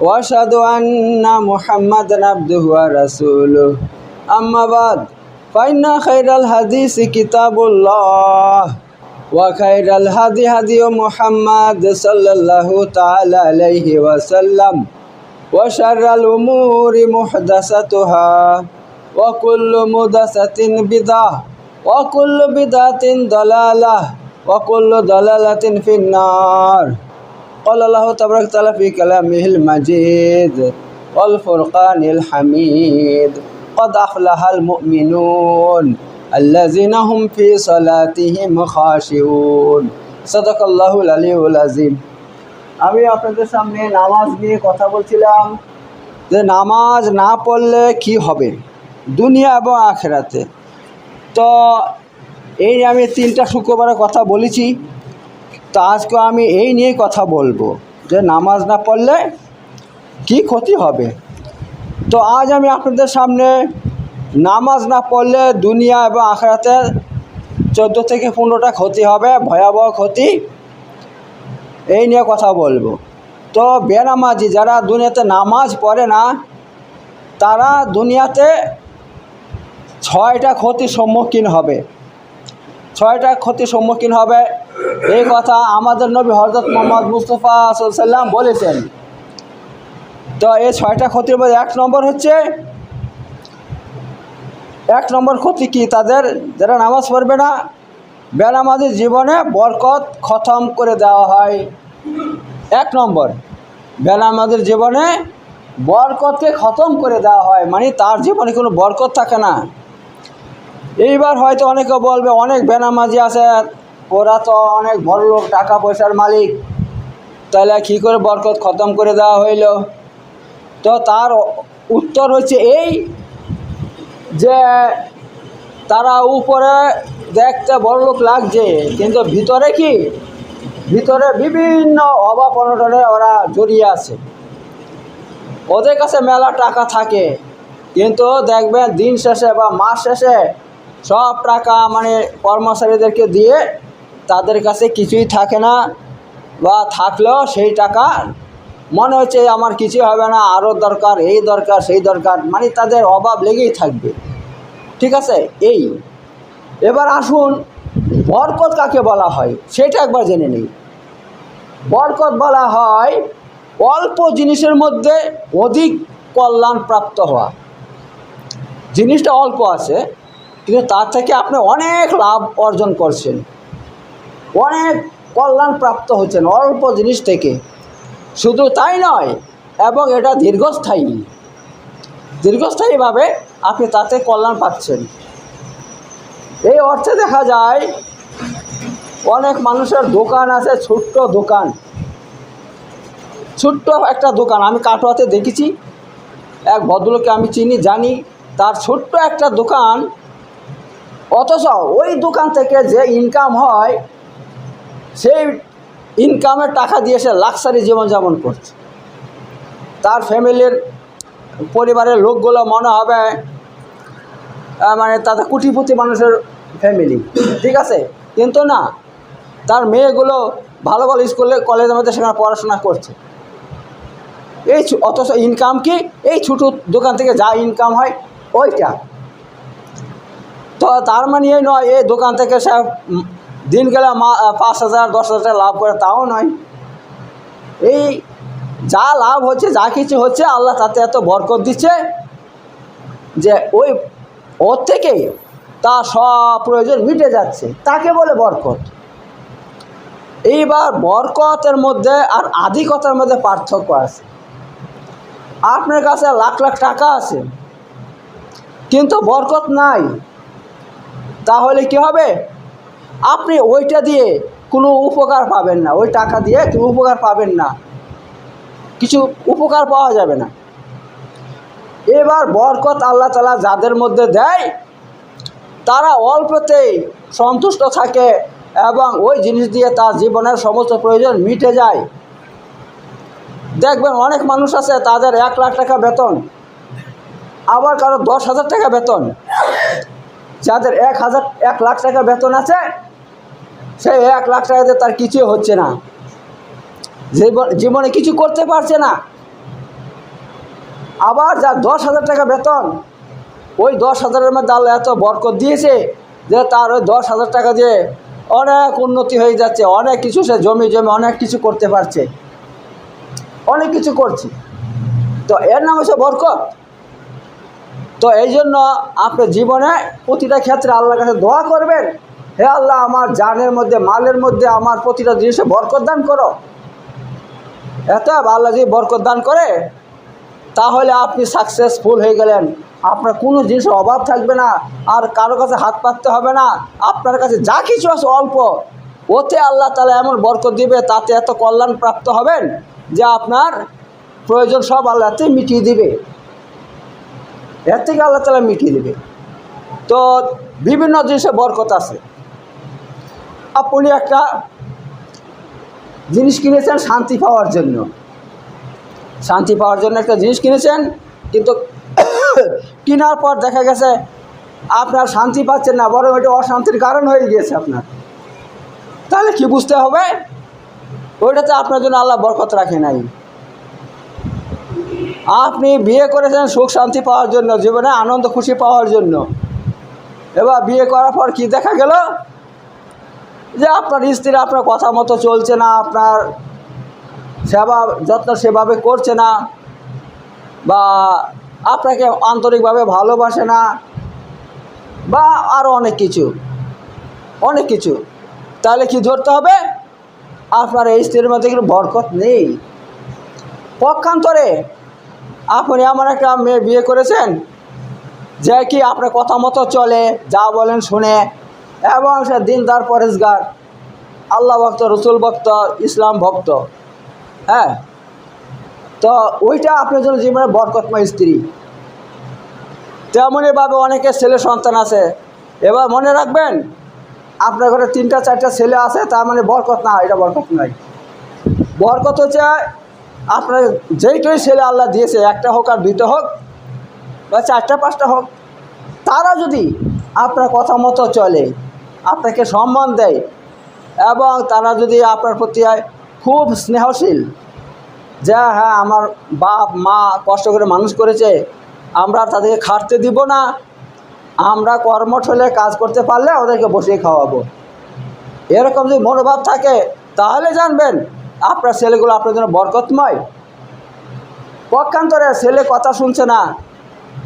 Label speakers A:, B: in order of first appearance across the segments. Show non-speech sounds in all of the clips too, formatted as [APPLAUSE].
A: واشهد ان محمدا عبده ورسوله اما بعد فان خير الحديث كتاب الله وخير الهدي هدي محمد صلى الله تعالى عليه وسلم وشر الامور محدثتها وكل محدثه بدعه وكل بدعه ضلاله وكل ضلالة في النار قال الله تبارك وتعالى في كلامه المجيد والفرقان الحميد قد أفلح المؤمنون الذين هم في صلاتهم خاشعون صدق الله العلي العظيم আমি আপনাদের সামনে নামাজ নিয়ে কথা বলছিলাম যে নামাজ না পড়লে কি হবে দুনিয়া এবং আখেরাতে তো এই নিয়ে আমি তিনটা শুক্রবারে কথা বলেছি তো আজকে আমি এই নিয়েই কথা বলব যে নামাজ না পড়লে কি ক্ষতি হবে? তো আজ আমি আপনাদের সামনে নামাজ না পড়লে দুনিয়া এবং আখড়াতে চোদ্দ থেকে পনেরোটা ক্ষতি হবে, ভয়াবহ ক্ষতি। এই নিয়ে কথা বলব। তো বেনামাজি যারা দুনিয়াতে নামাজ পড়ে না, তারা দুনিয়াতে ছয়টা ক্ষতির সম্মুখীন হবে। ছয়টা ক্ষতির সম্মুখীন হবে এই কথা আমাদের নবী হজরত মোহাম্মদ মুস্তফা সাল্লাম বলেছেন। তো এই ছয়টা ক্ষতির মধ্যে এক নম্বর হচ্ছে, এক নম্বর ক্ষতি কি তাদের? যারা নামাজ পড়বে না, বেনামাজির জীবনে বরকত খতম করে দেওয়া হয়। এক নম্বর, বেনামাজির জীবনে বরকতকে খতম করে দেওয়া হয় মানে তার জীবনে কোনো বরকত থাকে না। এইবার হয়তো অনেকে বলবে, অনেক বেনামাজি আছে ওরা তো অনেক বড় লোক, টাকা পয়সার মালিক। তাহলে কী করে বরকত খতম করে দেওয়া হইল? তো তার উত্তর হচ্ছে এই যে তারা উপরে দেখতে বড় লোক লাগছে, কিন্তু ভিতরে কি? ভিতরে বিভিন্ন অভাব অনটনে ওরা জড়িয়ে আছে। ওদের কাছে মেলা টাকা থাকে, কিন্তু দেখবেন দিন শেষে বা মাস শেষে সব টাকা মানে কর্মচারীদেরকে দিয়ে তাদের কাছে কিছুই থাকে না বা থাকলেও সেই টাকা মনে হচ্ছে আমার কিছু হবে না, আরও দরকার, এই দরকার, সেই দরকার মানে তাদের অভাব লেগেই থাকবে। ঠিক আছে? এই। এবার আসুন, বরকত কাকে বলা হয়? সেটা একবার জেনে নিই। বরকত বলা হয়, অল্প জিনিসের মধ্যে অধিক কল্যাণ প্রাপ্ত হওয়া। জিনিসটা অল্প আছে, কিন্তু তার থেকে আপনি অনেক লাভ অর্জন করছেন। অনেক কল্যাণ প্রাপ্ত হচ্ছেন অল্প জিনিস থেকে। শুধু তাই নয়, এবং এটা দীর্ঘস্থায়ী। দীর্ঘস্থায়ীভাবে আপনি তাতে কল্যাণ পাচ্ছেন। এই অর্থে দেখা যায়, অনেক মানুষের দোকান আছে, ছোট্ট দোকান। ছোট্ট একটা দোকান, আমি কাটোয়াতে দেখেছি। এক ভদ্রলোককে আমি চিনি, জানি। তার ছোট্ট একটা দোকান, অথচ ওই দোকান থেকে যে ইনকাম হয় সেই ইনকামের টাকা দিয়ে সে লাক্সারি জীবনযাপন করছে। তার ফ্যামিলির পরিবারের লোকগুলো মনে হবে মানে তাদের কুটিপতি মানুষের ফ্যামিলি ঠিক আছে? কিন্তু না, তার মেয়েগুলো ভালো ভালো স্কুলে কলেজের মধ্যে সেখানে পড়াশোনা করছে। এই অথচ ইনকাম কি? এই ছোটো দোকান থেকে যা ইনকাম হয়, ওইটা। তো তার মানে এই নয়, এই দোকান থেকে সে দিন গেলে পাঁচ হাজার, দশ হাজার টাকা লাভ করে, তাও নয়। এই যা লাভ হচ্ছে, যা কিছু হচ্ছে, আল্লাহ তাতে এত বরকত দিচ্ছে যে ওই ওর থেকে তার সব প্রয়োজন মিটে যাচ্ছে। তাকে বলে বরকত। এইবার বরকতের মধ্যে আর আধিকতার মধ্যে পার্থক্য আছে। আপনার কাছে লাখ লাখ টাকা আছে, কিন্তু বরকত নাই। তাহলে কি হবে? আপনি ওইটা দিয়ে কোনো উপকার পাবেন না। ওই টাকা দিয়ে কোনো উপকার পাবেন না। কিছু উপকার পাওয়া যাবে না। এবার বরকত আল্লাহ তালা যাদের মধ্যে দেয়, তারা অল্পতেই সন্তুষ্ট থাকে এবং ওই জিনিস দিয়ে তার জীবনের সমস্ত প্রয়োজন মিটে যায়। দেখবেন অনেক মানুষ আছে, তাদের এক লাখ টাকা বেতন, আবার কারও দশ হাজার টাকা বেতন। যাদের এক হাজার, এক লাখ টাকা বেতন আছে সেই এক লাখ টাকাতে তার কিছুই হচ্ছে না। জীবন- কিছু করতে পারছে না। আবার যার দশ হাজার টাকা বেতন, ওই দশ হাজারের মধ্যে আল্লাহ এত বরকত দিয়েছে যে তার ওই দশ হাজার টাকা দিয়ে অনেক উন্নতি হয়ে যাচ্ছে, অনেক কিছু সে জমি জমি অনেক কিছু করতে পারছে। অনেক কিছু করছে। তো এর নাম হচ্ছে বরকত। তো এই জন্য আপনি জীবনে প্রতিটা ক্ষেত্রে আল্লাহর কাছে দোয়া করবেন। হে আল্লাহ, আমার জানের মধ্যে, মালের মধ্যে আমার প্রতিটা জিনিসে বরকত দান করো। এত আল্লাহ যদি বরকত দান করে, তাহলে আপনি সাকসেসফুল হয়ে গেলেন। আপনার কোনো জিনিসের অভাব থাকবে না, আর কারও কাছে হাত পাততে হবে না। আপনার কাছে যা কিছু আছে অল্প। ওতে আল্লাহ তালা এমন বরকত দিবে, তাতে এত কল্যাণ প্রাপ্ত হবেন যে আপনার প্রয়োজন সব আল্লাহ এতে মিটিয়ে দিবে। এর থেকে আল্লাহ তালা মিটিয়ে দেবে। তো বিভিন্ন জিনিসে বরকত আছে। আপনি একটা জিনিস কিনেছেন শান্তি পাওয়ার জন্য। শান্তি পাওয়ার জন্য একটা জিনিস কিনেছেন, কিন্তু [COUGHS] কেনার পর দেখা গেছে আপনার শান্তি পাচ্ছেন না, বরং এটা অশান্তির কারণ হয়ে গিয়েছে আপনার। তাহলে কি বুঝতে হবে? ওইটাতে আপনার জন্য আল্লাহ বরকত রাখে নাই। আপনি বিয়ে করেছেন সুখ শান্তি পাওয়ার জন্য, জীবনে আনন্দ খুশি পাওয়ার জন্য। এবার বিয়ে করার পর কি দেখা গেল? যে আপনার স্ত্রী আপনার কথা মতো চলছে না, আপনার সেবা যত্ন সেভাবে করছে না বা আপনাকে আন্তরিকভাবে ভালোবাসে না বা আরও অনেক কিছু অনেক কিছু। তাহলে কি ধরতে হবে? আপনার এই স্ত্রীর মধ্যে কিন্তু বরকত নেই। পক্ষান্তরে আপনি এমন একটা মেয়ে বিয়ে করেছেন যে কি আপনার কথা মতো চলে, যা বলেন শুনে এবং সে দিনদার পরেশগার আল্লাহ ভক্ত, রসুল ভক্ত, ইসলাম ভক্ত। হ্যাঁ? তো ওইটা আপনার জন্য জীবনে বরকতময় স্ত্রী। তেমনইভাবে অনেকের ছেলে সন্তান আছে। এবার মনে রাখবেন, আপনার ঘরে তিনটা, চারটা ছেলে আছে, তার মানে বরকত না, এটা বরকত নয় বরকত হচ্ছে, আপনার যেইটাই ছেলে আল্লাহ দিয়েছে, একটা হোক আর দুইটা হোক, বা চারটা, পাঁচটা হোক, তারা যদি আপনার কথা মতো চলে আপনাকে সম্মান দেয় এবং তারা যদি আপনার প্রতি খুব স্নেহশীল, যে হ্যাঁ আমার বাপ, মা কষ্ট করে মানুষ করেছে, আমরা তাদেরকে খাটতে দিব না, আমরা কর্মঠ হলে কাজ করতে পারলে ওদেরকে বসিয়ে খাওয়াবো। এরকম যদি মনোভাব থাকে, তাহলে জানবেন আপনার ছেলেগুলো আপনার জন্য বরকতময়। পক্ষান্তরে ছেলে কথা শুনছে না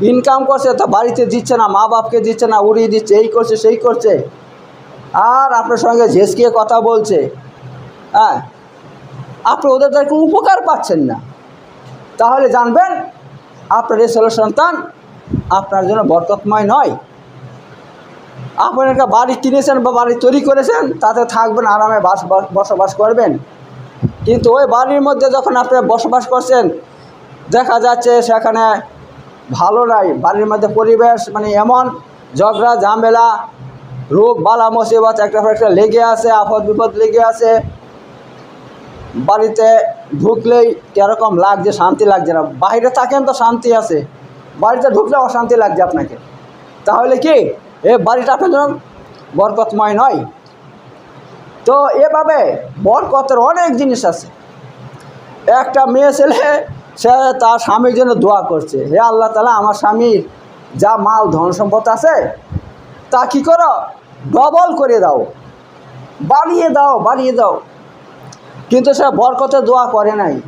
A: ইনকাম করছে, তা বাড়িতে দিচ্ছে না মা বাপকে দিচ্ছে না, উড়িয়ে দিচ্ছে, এই করছে, সেই করছে। আর আপনার সঙ্গে ঝেঁসকিয়ে কথা বলছে হ্যাঁ আপনি ওদের দ্বারা কোনো উপকার পাচ্ছেন না। তাহলে জানবেন, আপনার এই সন্তান আপনার জন্য বরকতময় নয়। আপনি একটা বাড়ি কিনেছেন বা বাড়ি তৈরি করেছেন, তাতে থাকবেন, আরামে বাস- বসবাস করবেন। কিন্তু ওই বাড়ির মধ্যে যখন আপনি বসবাস করছেন, দেখা যাচ্ছে সেখানে ভালো নাই, বাড়ির মধ্যে পরিবেশ মানে এমন, ঝগড়া, ঝামেলা রোগ, বালা মুসিবত একটা পর একটা লেগে আছে আপদ বিপদ লেগে আছে। বাড়িতে ঢুকলেই কীরকম লাগছে, শান্তি লাগছে না। বাইরে থাকেন তো শান্তি আছে। বাড়িতে ঢুকলে অশান্তি লাগছে আপনাকে। তাহলে কি? এ বাড়িটা আপনার জন্য বরকতময় নয়। তো এভাবে বরকতের অনেক জিনিস আছে। একটা মেয়ে ছেলে, সে তার স্বামীর জন্য দোয়া করছে। হে আল্লাহ তালা, আমার স্বামীর যা মাল ধন সম্পদ আছে তা কী করো? ডবল করে দাও। বাড়িয়ে দাও বাড়িয়ে দাও। কিন্তু সে বরকতে দোয়া করে নাই।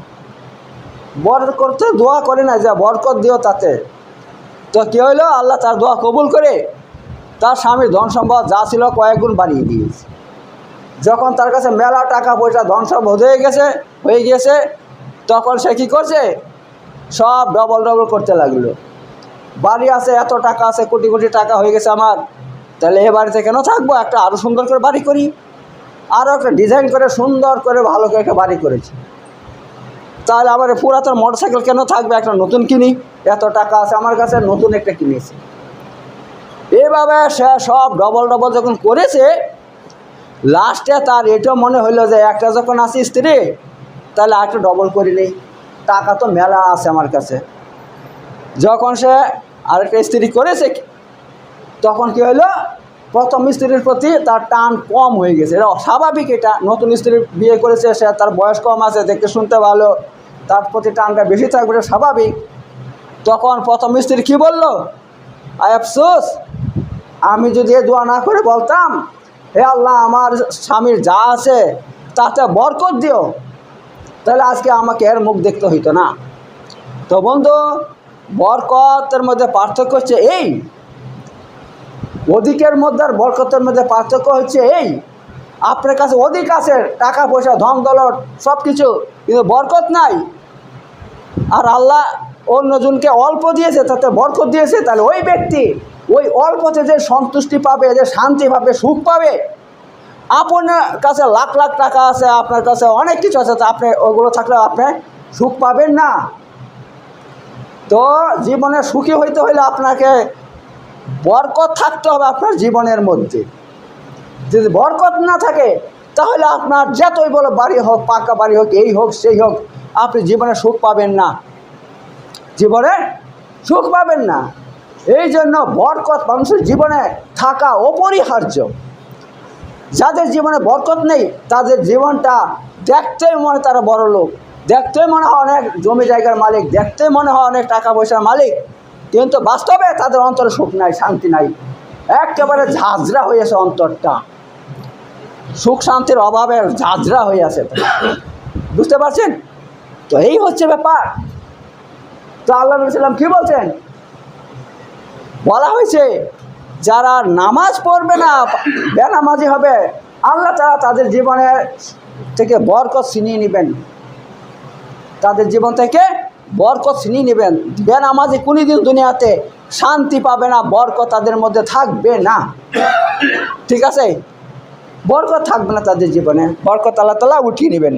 A: বরকতে দোয়া করে নাই যে বরকত দিও তাতে। তো কী হইল? আল্লাহ তার দোয়া কবুল করে তার স্বামীর ধন সম্পদ যা ছিল কয়েক গুণ বাড়িয়ে দিয়েছে। যখন তার কাছে মেলা টাকা পয়সা সম্পদ হয়ে গেছে, হয়ে গিয়েছে, তখন সে কী করছে? সব ডবল ডবল করতে লাগল। বাড়ি আছে, এত টাকা আছে, কোটি কোটি টাকা হয়ে গেছে আমার। তাহলে এ বাড়িতে কেন থাকব? একটা আরও সুন্দর করে বাড়ি করি। আরও একটা ডিজাইন করে, সুন্দর করে, ভালো করে একটা বাড়ি করেছি। তাহলে আমার পুরাতন মোটর সাইকেল কেন থাকবে? একটা নতুন কিনি। এত টাকা আছে আমার কাছে, নতুন একটা কিনেছি। এভাবে সে সব ডবল ডবল যখন করেছে লাস্টে তার এটাও মনে হইল যে একটা যখন আছে স্ত্রী, তাহলে আরেকটা ডবল করি নেই। টাকা তো মেলা আছে আমার কাছে। যখন সে আরেকটা স্ত্রী করেছে তখন কি হলো? প্রথম স্ত্রীর প্রতি তার টান কম হয়ে গেছে। এটা স্বাভাবিক এটা। নতুন স্ত্রী বিয়ে করেছে, সে তার বয়স কম আছে, দেখতে শুনতে ভালো। তার প্রতি টানটা বেশি থাকবে, এটা স্বাভাবিক। তখন প্রথম স্ত্রী কী বলল? আই আফসোস, আমি যদি এ দোয়া না করে বলতাম, হে আল্লাহ, আমার স্বামীর যা আছে, তাতে বরকত দিও। তাহলে আজকে আমাকে এর মুখ দেখতে হইতো না। তো বন্ধু, বরকতের মধ্যে পার্থক্য হচ্ছে এই অধিকের মধ্যে আর বরকতের মধ্যে পার্থক্য হচ্ছে এই। আপনার কাছে অধিক আছে, টাকা পয়সা, ধন দলট সব কিছু কিন্তু বরকত নাই। আর আল্লাহ অন্যজনকে অল্প দিয়েছে, তাতে বরকত দিয়েছে, তাহলে ওই ব্যক্তি ওই অল্পতে যে সন্তুষ্টি পাবে, যে শান্তি পাবে, সুখ পাবে, আপনার কাছে লাখ লাখ টাকা আছে, আপনার কাছে অনেক কিছু আছে আপনি ওগুলো থাকলে আপনি সুখ পাবেন না। তো জীবনে সুখী হইতে হলে আপনাকে বরকত থাকতে হবে আপনার জীবনের মধ্যে। যদি বরকত না থাকে, তাহলে আপনার যতই বলো বাড়ি হোক, পাকা বাড়ি হোক, এই হোক, সেই হোক, আপনি জীবনে সুখ পাবেন না। জীবনে সুখ পাবেন না। এই জন্য বরকত মানুষের জীবনে থাকা অপরিহার্য। যাদের জীবনে বরকত নেই, তাদের জীবনটা দেখতেই মনে তারা বড় লোক দেখতেই মনে হয় অনেক জমি জায়গার মালিক দেখতে মনে হয় অনেক টাকা পয়সার মালিক। কিন্তু বাস্তবে তাদের অন্তরে সুখ নাই, শান্তি নাই। একেবারে ঝাঁঝরা হয়েছে অন্তরটা। সুখ শান্তির অভাবে ঝাঁঝরা হয়ে আছে। বুঝতে পারছেন? তো এই হচ্ছে ব্যাপার। তো আল্লাহ নবী সাল্লাম কী বলছেন? বলা হয়েছে, যারা নামাজ পড়বে না, বেনামাজি হবে, আল্লাহ তারা তাদের জীবনের থেকে বরকত ছিনিয়ে নেবেন। তাদের জীবন থেকে বরকত ছিনিয়ে নেবেন। বেনামাজি কোনোদিন দুনিয়াতে শান্তি পাবে না, বরকত তাদের মধ্যে থাকবে না। ঠিক আছে? বরকত থাকবে না তাদের জীবনে। বরকত আল্লাহ তালা উঠিয়ে নেবেন।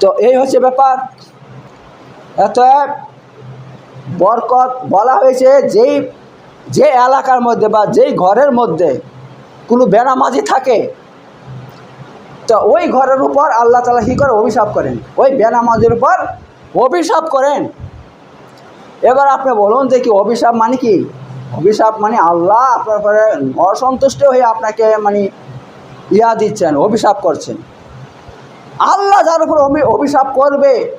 A: তো এই হচ্ছে ব্যাপার। এত বরকত বলা হয়েছে যেই যে এলাকার মধ্যে বা যেই ঘরের মধ্যে কোনো বেনামাজি থাকে, তো ওই ঘরের উপর আল্লাহ তালা কী করে অভিশাপ করেন? ওই বেনামাজির উপর অভিশাপ করেন। এবার আপনি বলুন কি অভিশাপ মানে কি? অভিশাপ মানে আল্লাহ আপনার অসন্তুষ্ট হয়ে আপনাকে মানে ইয়া দিচ্ছেন, অভিশাপ করছেন। আল্লাহ যার উপর অভি- অভিশাপ করবে,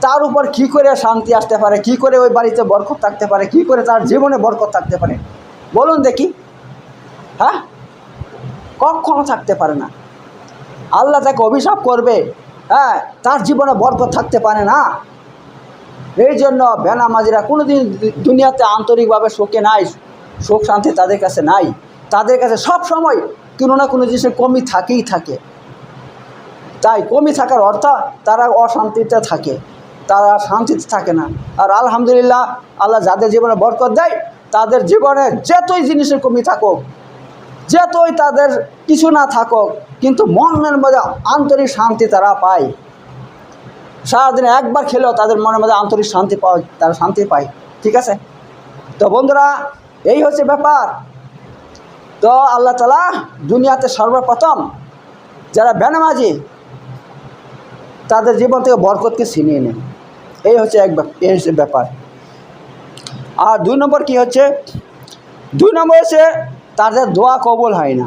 A: তার উপর কি করে শান্তি আসতে পারে, কি করে ওই বাড়িতে বরকত থাকতে পারে, কি করে তার জীবনে বরকত থাকতে পারে? বলুন দেখি। হ্যাঁ? কখনো থাকতে পারে না। আল্লাহ তাকে অভিশাপ করবে হ্যাঁ তার জীবনে বরকত থাকতে পারে না। এই জন্য বেনামাজিরা কোনো দিন দুনিয়াতে আন্তরিকভাবে শোকে নাই সুখ শান্তি তাদের কাছে নাই। তাদের কাছে সব সময় কোনো না কোনো জিনিসের কমি থাকেই থাকে। তাই কমি থাকার অর্থ তারা অশান্তিতে থাকে, তারা শান্তিতে থাকে না। আর আলহামদুলিল্লাহ, আল্লাহ যাদের জীবনে বরকত দেয়, তাদের জীবনে যতই জিনিসের কমি থাকুক যতই তাদের কিছু না থাকুক, কিন্তু মনের মধ্যে আন্তরিক শান্তি তারা পায়। সারাদিনে একবার খেলেও তাদের মনের মধ্যে আন্তরিক শান্তি পাওয়া তারা শান্তি পায়। ঠিক আছে? তো বন্ধুরা, এই হচ্ছে ব্যাপার। তো আল্লাহ তালা দুনিয়াতে সর্বপ্রথম যারা বেনামাজি, তাদের জীবন থেকে বরকতকে ছিনিয়ে নেন এই হচ্ছে এক এই হচ্ছে ব্যাপার। আর দুই নম্বর কি হচ্ছে? দুই নম্বর হচ্ছে তাদের দোয়া কবল হয় না।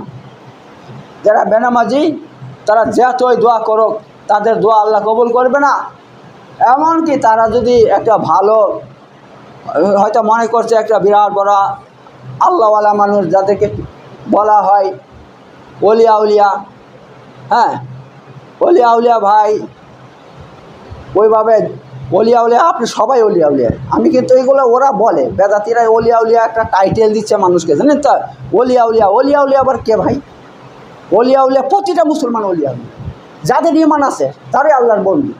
A: যারা বেনামাজি, তারা যতই দোয়া করুক, তাদের দোয়া আল্লাহ কবুল করবে না। এমনকি তারা যদি একটা ভালো, হয়তো মনে করছে একটা বিরাট বড় আল্লাহওয়ালা মানুষ যাদেরকে বলা হয় অলিয়া উলিয়া হ্যাঁ? অলিয়া উলিয়া ভাই, ওইভাবে অলিয়া উলিয়া আপনি সবাই অলিয়া উলিয়া আমি কিন্তু এইগুলো ওরা বলে। বেদাতিরা অলিয়া উলিয়া একটা টাইটেল দিচ্ছে মানুষকে, জানেন তো? অলিয়া উলিয়া উলিয়া আবার কে ভাই? অলিয়া উলিয়া প্রতিটা মুসলমান অলিয়া উলিয়া যাদের ইমান আছে, তারাই আল্লাহর বন্ধু।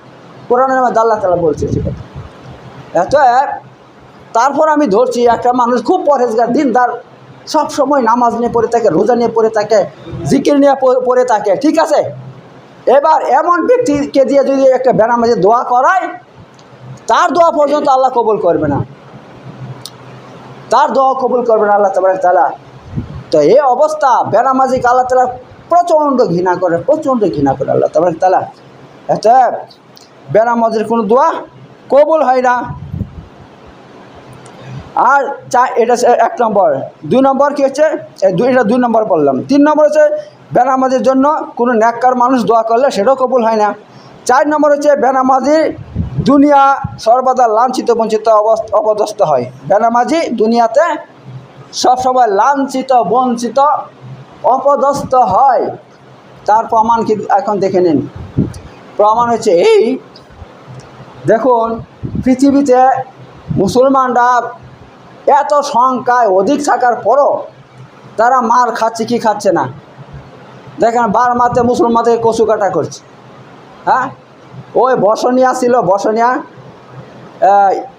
A: কোরআনের আল্লাহ তালা বলছে সে কথা। এত তারপর আমি ধরছি, একটা মানুষ খুব পরেজগার দিনদার, সব সময় নামাজ নিয়ে পড়ে থাকে, রোজা নিয়ে পড়ে থাকে, জিকির নিয়ে পড়ে থাকে, ঠিক আছে? এবার এমন ব্যক্তিকে দিয়ে যদি একটা বেনামাজি দোয়া করায় তার দোয়া পর্যন্ত আল্লাহ কবুল করবে না। তার দোয়া কবুল করবে না আল্লাহ তাবার তালা তো এই অবস্থা বেনামাজিকে আল্লাহ তালা প্রচণ্ড ঘৃণা করে, প্রচণ্ড ঘৃণা করে আল্লাহ তাবার তালা এত বেনামাজির কোনো দোয়া কবুল হয় না। আর চা এটা এক নম্বর। দুই নম্বর কী হচ্ছে? দুই, এটা দুই নম্বর বললাম। তিন নম্বর হচ্ছে বেনামাজির জন্য কোনো ন্যাক্কার মানুষ দোয়া করলে সেটাও কবুল হয় না। চার নম্বর হচ্ছে বেনামাজি দুনিয়া সর্বদা লাঞ্ছিত, বঞ্চিত অপদস্থ হয়। বেনামাজি দুনিয়াতে সবসময় লাঞ্ছিত, বঞ্চিত, অপদস্থ হয়। তার প্রমাণ কি এখন দেখে নিন। প্রমাণ হচ্ছে এই, দেখুন, পৃথিবীতে মুসলমানরা এত সংখ্যায় অধিক থাকার পরও তারা মার খাচ্ছে কি খাচ্ছে না। দেখেন বার বারমাতে মুসলমানদের কচু কাটা করছে। হ্যাঁ? ওই বসনিয়া ছিল, বসনিয়া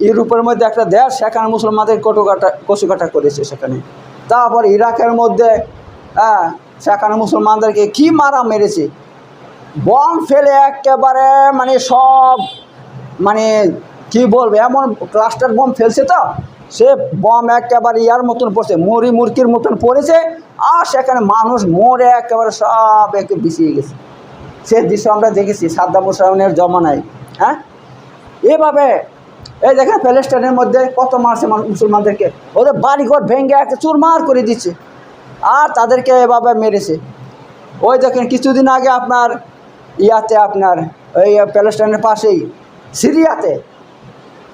A: ইউরোপের মধ্যে একটা দেশ, সেখানে মুসলমানদের কটু কাটা কচু কাটা করেছে সেখানে। তারপর ইরাকের মধ্যে হ্যাঁ সেখানে মুসলমানদেরকে কি মারা মেরেছে? বম ফেলে একেবারে মানে সব মানে কি বলবে, এমন ক্লাস্টার বম ফেলছে তো, সে বম একেবারে ইয়ার মতন পড়ছে, মুড়ি মুরগির মতন পড়েছে, আর সেখানে মানুষ মরে একেবারে সব একে বিছিয়ে গেছে। সে দৃশ্য আমরা দেখেছি, সাদ্দাম হুসাইনের জমানায় হ্যাঁ? এভাবে, এই দেখেন প্যালেস্টাইনের মধ্যে কত মারছে মুসলমানদেরকে। ওদের বাড়িঘর ভেঙে একটা চুরমার করে দিচ্ছে, আর তাদেরকে এভাবে মেরেছে। ওই দেখেন, কিছুদিন আগে আপনার ইয়াতে আপনার ওই প্যালেস্টাইনের পাশেই, সিরিয়াতে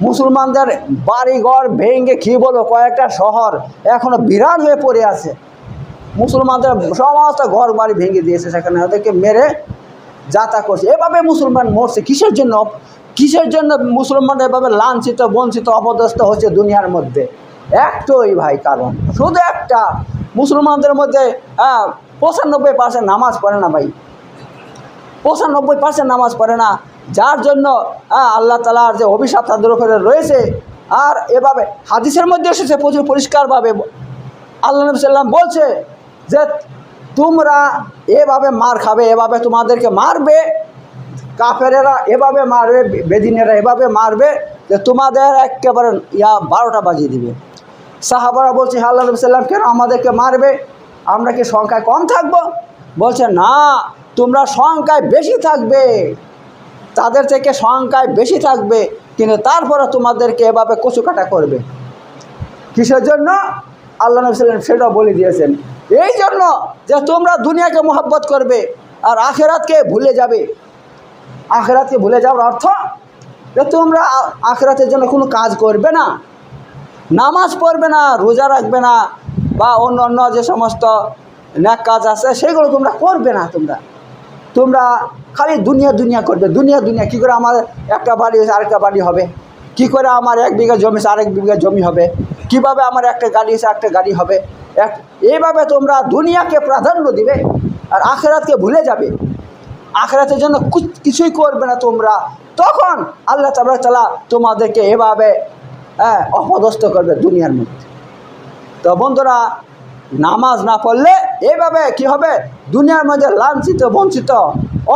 A: মুসলমানদের বাড়িঘর ভেঙে কী বলব, কয়েকটা শহর এখনও বিরাট হয়ে পড়ে আছে। মুসলমানদের সমস্ত ঘর বাড়ি ভেঙে দিয়েছে সেখানে। ওদেরকে মেরে যাতা করছে। এভাবে মুসলমান মরছে কিসের জন্য? কিসের জন্য মুসলমান এভাবে লাঞ্ছিত বঞ্চিত অপদস্থ হচ্ছে দুনিয়ার মধ্যে? একটাই ভাই কারণ। শুধু একটা। মুসলমানদের মধ্যে হ্যাঁ পঁচানব্বই পার্সেন্ট নামাজ পড়ে না ভাই। পঁচানব্বই পার্সেন্ট নামাজ পড়ে না। যার জন্য হ্যাঁ, আল্লাহ তালার যে অভিশাপ তাদের উপরে রয়েছে আর এভাবে হাদিসের মধ্যে এসেছে প্রচুর পরিষ্কারভাবে। আল্লাহ নবী সাল্লাম বলছে যে তোমরা এভাবে মার খাবে, এভাবে তোমাদেরকে মারবে, কাফেরেরা এভাবে মারবে, বেদিনেরা এভাবে মারবে যে তোমাদের একেবারে ইয়া বারোটা বাজিয়ে দিবে। সাহাবারা বলছে, "হে আল্লাহ সাল্লাম কেন আমাদেরকে মারবে? আমরা কি সংখ্যায় কম থাকব? বলছে, না, তোমরা সংখ্যায় বেশি থাকবে। তাদের থেকে সংখ্যায় বেশি থাকবে, কিন্তু তারপরে তোমাদেরকে এভাবে কচুকাটা করবে। কিসের জন্য? আল্লাহ নবী সাল্লাম সেটাও বলে দিয়েছেন। এই জন্য যে তোমরা দুনিয়াকে মোহাব্বত করবে আর আখেরাতকে ভুলে যাবে। আখেরাতকে ভুলে যাওয়ার অর্থ যে তোমরা আখেরাতের জন্য কোনো কাজ করবে না। নামাজ পড়বে না, রোজা রাখবে না, বা অন্য অন্য যে সমস্ত ন্যাক কাজ আছে, সেগুলো তোমরা করবে না তোমরা। তোমরা খালি দুনিয়া দুনিয়া করবে। দুনিয়া দুনিয়া, কী করে আমার একটা বাড়ি আরেকটা বাড়ি হবে? কি করে আমার এক বিঘা জমি আরেক বিঘা জমি হবে? কীভাবে আমার একটা গাড়ি এসে একটা গাড়ি হবে? এক, এইভাবে তোমরা দুনিয়াকে প্রাধান্য দিবে আর আখেরাতকে ভুলে যাবে। আখেরাতের জন্য কিছুই করবে না তোমরা। তখন আল্লাহ তাবরা তালা তোমাদেরকে এভাবে হ্যাঁ অপদস্থ করবে দুনিয়ার মধ্যে। তো বন্ধুরা, নামাজ না পড়লে এভাবে কি হবে? দুনিয়ার মধ্যে লাঞ্ছিত, বঞ্চিত,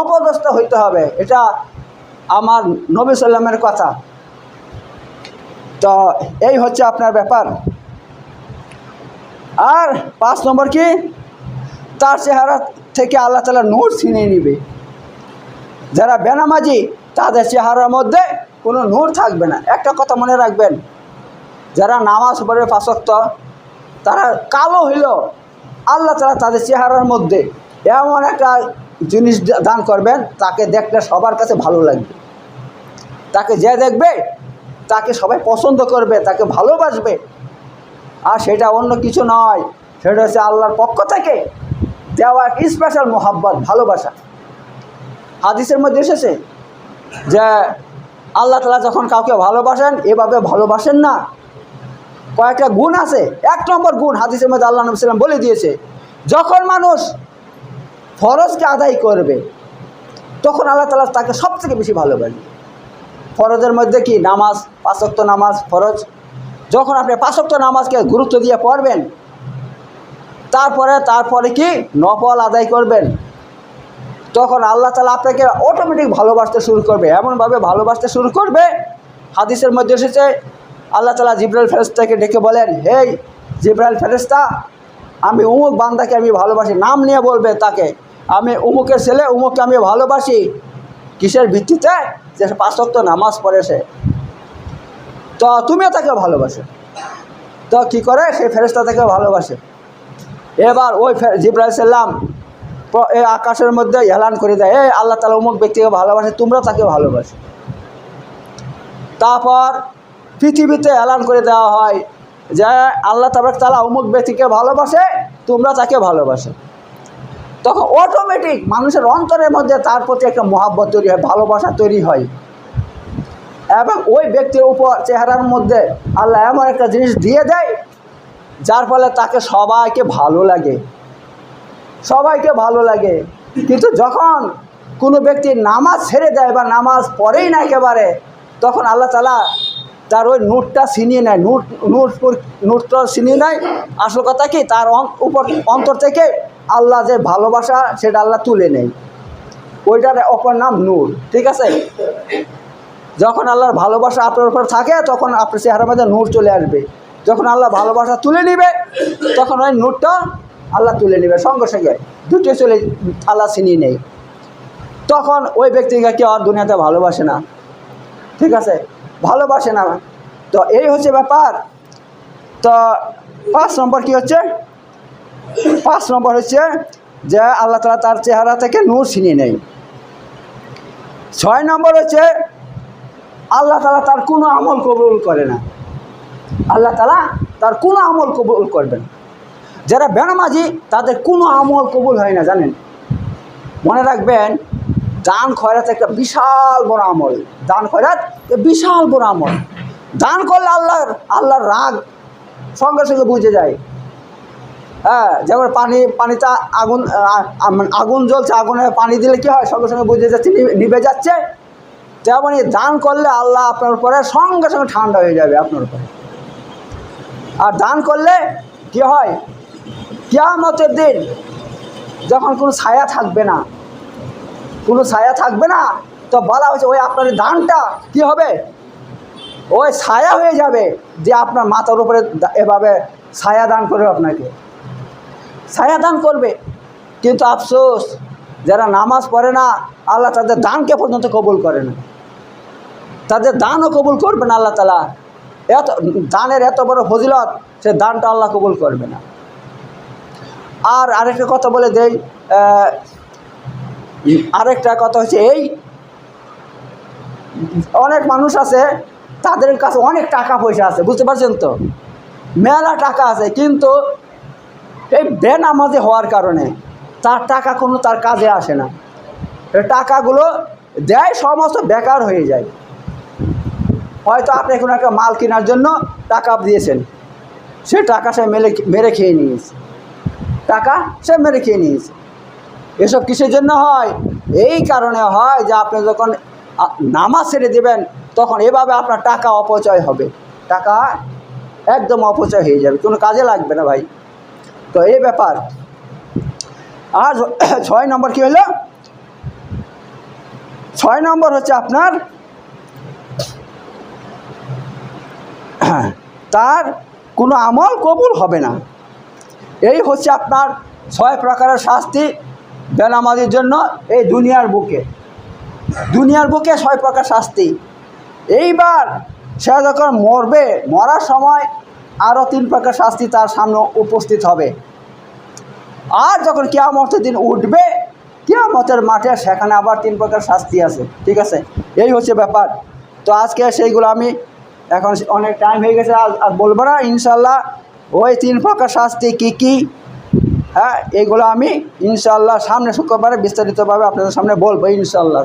A: অপদস্থ হইতে হবে। এটা আমার নবী সাল্লামের কথা। তো এই হচ্ছে আপনার ব্যাপার। আর পাঁচ নম্বর কি? তার চেহারা থেকে আল্লাহ তালা নূর ছিনিয়ে নিবে। যারা বেনামাজি, তাদের চেহারার মধ্যে কোনো নূর থাকবে না। একটা কথা মনে রাখবেন, যারা নামাজ পড়ে পাশক্ত তারা কালো হইল, আল্লাহ তালা তাদের চেহারার মধ্যে এমন একটা জিনিস দান করবেন, তাকে দেখলে সবার কাছে ভালো লাগবে। তাকে যে দেখবে তাকে সবাই পছন্দ করবে, তাকে ভালোবাসবে। আর সেটা অন্য কিছু নয়, সেটা হচ্ছে আল্লাহর পক্ষ থেকে দেওয়া এক স্পেশাল মোহাব্বত, ভালোবাসা। হাদিসের মধ্যে এসেছে যে আল্লাহ তালা যখন কাউকে ভালোবাসেন, এভাবে ভালোবাসেন না। কয়েকটা গুণ আছে। এক নম্বর গুণ হাদিসের মধ্যে আল্লাহ নবী বলে দিয়েছে, যখন মানুষ ফরজকে আদায় করবে, তখন আল্লাহ তালা তাকে সব থেকে বেশি ভালোবাসবে ফরজের মধ্যে কি নামাজ পাঁচক্ত নামাজ ফরজ? যখন আপনি পাঁচক্ত নামাজকে গুরুত্ব দিয়ে পড়বেন, তারপরে তারপরে কি নফল আদায় করবেন? তখন আল্লাহ তালা আপনাকে অটোমেটিক ভালোবাসতে শুরু করবে। এমনভাবে ভালোবাসতে শুরু করবে, হাদিসের মধ্যে এসেছে, আল্লাহ তালা জিব্রাইল ফেরেস্তাকে ডেকে বলেন হেই জিব্রাইল ফেরেস্তা আমি উমুক বান্দাকে আমি ভালোবাসি। নাম নিয়ে বলবে তাকে, আমি উমুকের ছেলে, উমুককে আমি ভালোবাসি। কিসের ভিত্তিতে? যে পাঁচক্ত নামাজ পড়ে সে। তো তুমিও তাকে ভালোবাসো। তো কী করে? সেই ফেরেস্তা তাকে ভালোবাসে। এবার ওই ফে- জিব্রাইল সাল্লাম প- এই আকাশের মধ্যে এলান করে দেয়, এই আল্লাহ তালা অমুক ব্যক্তিকে ভালোবাসে তোমরা তাকে ভালোবাসো। তারপর পৃথিবীতে এলান করে দেওয়া হয় যে, আল্লাহ তাবারক তালা অমুক ব্যক্তিকে ভালোবাসে, তোমরা তাকে ভালোবাসো। তখন অটোমেটিক মানুষের অন্তরের মধ্যে তার প্রতি একটা মহাব্বত তৈরি হয়, ভালোবাসা তৈরি হয়। এবং ওই ব্যক্তির উপর চেহারার মধ্যে আল্লাহ এমন একটা জিনিস দিয়ে দেয়, যার ফলে তাকে সবাইকে ভালো লাগে। সবাইকে ভালো লাগে। কিন্তু যখন কোনো ব্যক্তি নামাজ ছেড়ে দেয় বা নামাজ পড়েই না একেবারে, তখন আল্লাহ তালা তার ওই নোটটা ছিনিয়ে নেয়। নোট নোট নোটটা ছিনিয়ে নেয়। আসল কথা কি? তার উপর, অন্তর থেকে আল্লাহ যে ভালোবাসা, সেটা আল্লাহ তুলে নেয়। ওইটার অপর নাম নূর, ঠিক আছে? যখন আল্লাহর ভালোবাসা আপনার উপর থাকে, তখন আপনার চেহারার মধ্যে নূর চলে আসবে। যখন আল্লাহ ভালোবাসা তুলে নিবে, তখন ওই নূরটা আল্লাহ তুলে নেবে। সঙ্গে সঙ্গে দুটো চলে আল্লাহ ছিনিয়ে নেই তখন ওই ব্যক্তিকে কেউ আর দুনিয়াতে ভালোবাসে না। ঠিক আছে? ভালোবাসে না। তো এই হচ্ছে ব্যাপার। তো পাঁচ নম্বর কি হচ্ছে? পাঁচ নম্বর হচ্ছে যে আল্লাহ তালা তার চেহারা থেকে নূর ছিনিয়ে নেই ছয় নম্বর হচ্ছে আল্লাহ তালা তার কোনো আমল কবুল করে না। আল্লাহ তালা তার কোনো আমল কবুল করবেন যারা বেনামাজি, তাদের কোনো আমল কবুল হয় না, জানেন? মনে রাখবেন, দান খয়রাত একটা বিশাল বড় আমল। দান খয়রাত বিশাল বড় আমল। দান করলে আল্লাহর আল্লাহর রাগ সঙ্গে সঙ্গে বুঝে যায়। হ্যাঁ যেমন পানি পানিটা আগুন, আ- আগুন জ্বলছে, আগুনে পানি দিলে কি হয়? সঙ্গে সঙ্গে বুঝে যাচ্ছে নিভে যাচ্ছে। তেমনই দান করলে আল্লাহ আপনার উপরে সঙ্গে সঙ্গে ঠান্ডা হয়ে যাবে আপনার উপরে। আর দান করলে কি হয়? কেয়ামতের দিন যখন কোনো ছায়া থাকবে না, কোনো ছায়া থাকবে না, তো বলা হয়েছে, ওই আপনার দানটা কি হবে? ওই ছায়া হয়ে যাবে যে আপনার মাথার উপরে এভাবে ছায়া দান করবে আপনাকে। ছায়া দান করবে। কিন্তু আফসোস, যারা নামাজ পড়ে না, আল্লাহ তাদের দানকে পর্যন্ত কবুল করে না। তাদের দানও কবুল করবে না আল্লাহ তালা। এত, দানের এত বড় ফজিলত, সে দানটা আল্লাহ কবুল করবে না। আর আরেকটা কথা বলে দেই আরেকটা কথা হচ্ছে এই, অনেক মানুষ আছে, তাদের কাছে অনেক টাকা পয়সা আছে, বুঝতে পারছেন তো? মেলা টাকা আছে, কিন্তু এই বেনামাজি হওয়ার কারণে তার টাকা কোনো তার কাজে আসে না। টাকাগুলো দেয়, সমস্ত বেকার হয়ে যায়। হয়তো আপনি কোনো একটা মাল কেনার জন্য টাকা দিয়েছেন। সে টাকা সে মেলে, মেরে খেয়ে নিয়েছে। টাকা সে মেরে খেয়ে নিয়েছে। এসব কিসের জন্য হয়? এই কারণে হয় যে আপনি যখন নামাজ ছেড়ে দেবেন, তখন এভাবে আপনার টাকা অপচয় হবে। টাকা একদম অপচয় হয়ে যাবে। কোনো কাজে লাগবে না ভাই। তো এই ব্যাপার। আর ছয় নম্বর কি হলো? ছয় নম্বর হচ্ছে আপনার, তার কোনো আমল কবুল হবে না। এই হচ্ছে আপনার ছয় প্রকারের শাস্তি বেনামাজির জন্য এই দুনিয়ার বুকে। দুনিয়ার বুকে ছয় প্রকার শাস্তি। এইবার সে যখন মরবে, মরার সময় আরও তিন প্রকার শাস্তি তার সামনে উপস্থিত হবে। আর যখন কেয়ামতের দিন উঠবে, কেয়ামতের মাঠে সেখানে আবার তিন প্রকার শাস্তি আছে, ঠিক আছে? এই হচ্ছে ব্যাপার। তো আজকে সেইগুলো আমি এখন অনেক টাইম হয়ে গেছে, আর বলব না ইনশাল্লাহ ওই তিন প্রকার শাস্তি কী কী হ্যাঁ এইগুলো আমি ইনশাল্লাহ সামনে শুক্রবারে বিস্তারিতভাবে আপনাদের সামনে বলব ইনশাল্লাহ